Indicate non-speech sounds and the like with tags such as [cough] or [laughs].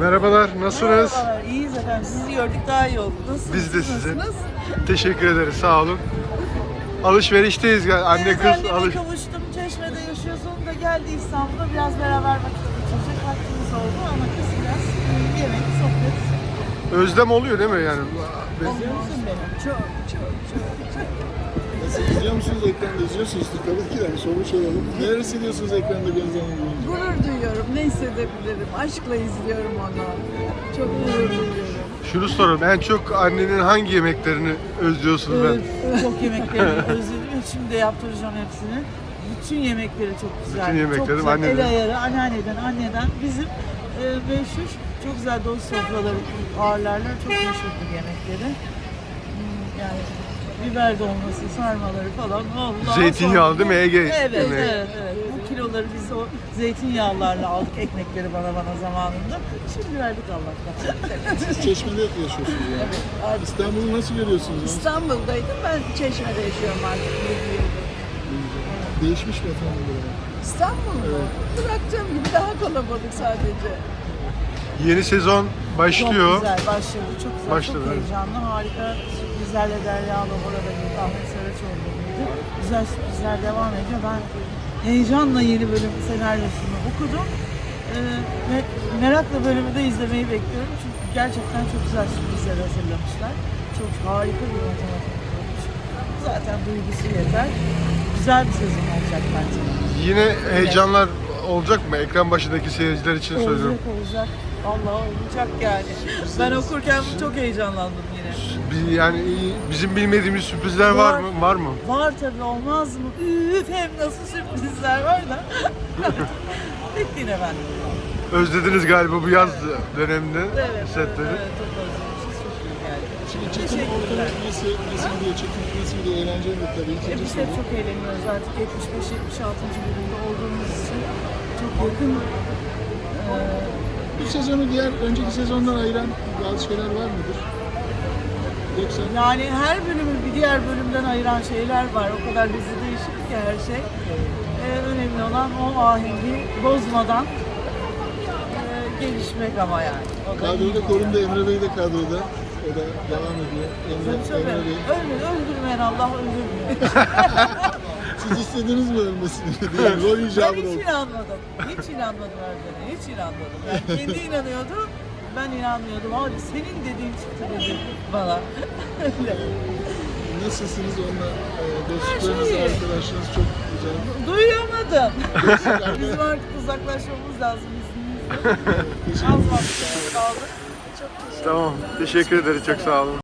Merhabalar, nasılsınız? Merhabalar, iyiyiz efendim. Sizi gördük daha iyi oldu. Nasılsınız? Biz de. Nasılsınız? Teşekkür ederiz, sağ olun. Alışverişteyiz, anne Evet, kız alış. kavuştum. Çeşme'de yaşıyorsun da geldi İstanbul'a. Biraz beraber vakit geçirecek vaktimiz oldu ama kız biraz yemek, sohbet. Özlem oluyor değil mi yani? Oluyor musun benim? Çok, çok, çok, çok. Nasıl izliyor musunuz ekranda? İzliyorsunuz tabii ki de yani sormuş olalım. Neler hissediyorsunuz ekranda boyunca? Gurur duyuyorum. Ne hissedebilirim? Aşkla izliyorum onu. Çok gurur duyuyorum. Şunu soralım, en çok annenin hangi yemeklerini özlüyorsunuz ben? Öf, çok yemeklerini [laughs] özledim. Şimdi de yaptıracağım hepsini. Bütün yemekleri çok güzel. Bütün yemekleri çok güzel. anneden. El ayarı, anneanneden, anneden. Bizim e, meşhur, çok güzel dost sofraları ağırlarlar. Çok meşhurdur yemekleri. Hmm, Yani biber dolması, sarmaları falan. Allah Zeytinyağlı değil mi? Ege Evet, yemeği. evet, evet. Bu kiloları biz o zeytinyağlarla aldık ekmekleri bana bana zamanında. Şimdi verdik Allah'tan. Siz Çeşme'de yaşıyorsunuz yani. Artık İstanbul'u nasıl görüyorsunuz? İstanbul'daydım. Ben Çeşme'de yaşıyorum artık. yedi yıldır. Değişmiş mi efendim burada? İstanbul mu? Bıraktığım gibi daha kalabalık sadece. Yeni sezon başlıyor. Çok güzel başladı. Çok güzel. Başladı, çok evet. heyecanlı. Harika sürprizlerle Derya'la orada bir Ahmet Saraçoğlu birlikte. Güzel sürprizler devam ediyor. Ben heyecanla yeni bölüm senaryosunu okudum. Ee, ve merakla bölümü de izlemeyi bekliyorum. Çünkü gerçekten çok güzel sürprizler hazırlamışlar. Çok harika bir matematik olmuş. Zaten duygusu yeter. Güzel bir sezon olacak bence. Yine heyecanlar olacak mı? Ekran başındaki seyirciler için söylüyorum. Olacak olacak. Allah olacak yani. Ben okurken çok heyecanlandım yine. Biz- Yani bizim bilmediğimiz sürprizler var, Var. mı? Var mı? Var tabii olmaz mı? Üf hem nasıl sürprizler var da. [laughs] Bekleyin efendim. Özlediniz galiba bu yaz döneminde Evet, evet, setleri. evet, çok özlemişiz. Çok iyi geldi. Şimdi çekim ortamı nasıl, nasıl gidiyor? Çekim nasıl gidiyor? Eğlenceli mi tabii? E, biz hep çok eğleniyoruz artık 75-76. bölümde olduğumuz için çok yakın. Ee, Bu sezonu diğer önceki sezondan ayıran bazı şeyler var mıdır? Yoksa yani her bölümü bir diğer bölümden ayıran şeyler var. O kadar hızlı değişik ki her şey. Ee, önemli olan o ahengi bozmadan e, gelişmek ama yani. O kadroda korumda Emre Bey de kadroda. O da devam ediyor. Emre. Emre Bey. Öldür, öldürmeyen Allah öldürmüyor. [laughs] Siz istediniz mi ölmesini? Değil, rol ben icabı hiç oldu. inanmadım. Hiç inanmadım öldüğüne. Hiç inanmadım. Yani kendi inanıyordu. Ben inanmıyordum. Abi senin dediğin çıktı dedi bana. Öyle. [laughs] Nasılsınız onunla? E, dostluklarınız, Her şey iyi. arkadaşlarınız çok güzel. Duyamadım. [laughs] Bizim artık uzaklaşmamız lazım izninizle. Az vakit kaldı. Çok teşekkür Tamam. Teşekkür ederiz. Çok sağ olun.